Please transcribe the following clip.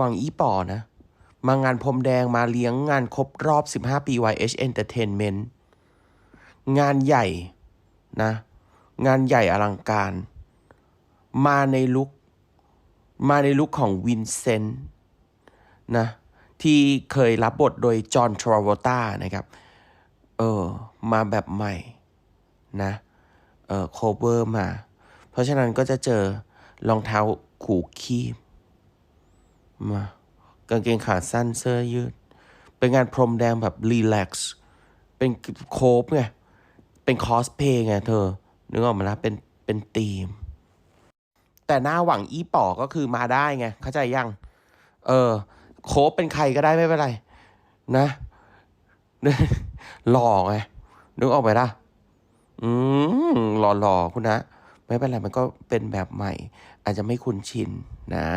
วังอีป่อนะ มางานพรมแดงมาเลี้ยงงานครบรอบ 15 ปี YH Entertainment งานใหญ่นะ งานใหญ่อลังการ มาในลุคมาในลุคของวินเซนต์นะ ที่เคยรับบทโดยจอห์นทราโวตานะครับ เออ มาแบบใหม่นะ เออโคเวอร์มา เพราะฉะนั้นก็จะเจอรองเท้าขู่คีบ มากางเกงขาสั้นเสื้อยืด เป็นงานพรมแดงแบบรีแลกซ์เป็นโคฟไง เป็นคอสเพย์ไงเธอ นึกออกมาแล้วเป็นเป็นธีม แต่หน้าหวังอีป๋อก็คือมาได้ไง เข้าใจยัง เออ โคฟเป็นใครก็ได้ไม่เป็นไร นะหล่อไงนึกออกไปละอืมหล่อๆคุณนะ ไม่เป็นไร มันก็เป็นแบบใหม่ อาจจะไม่คุ้นชินนะ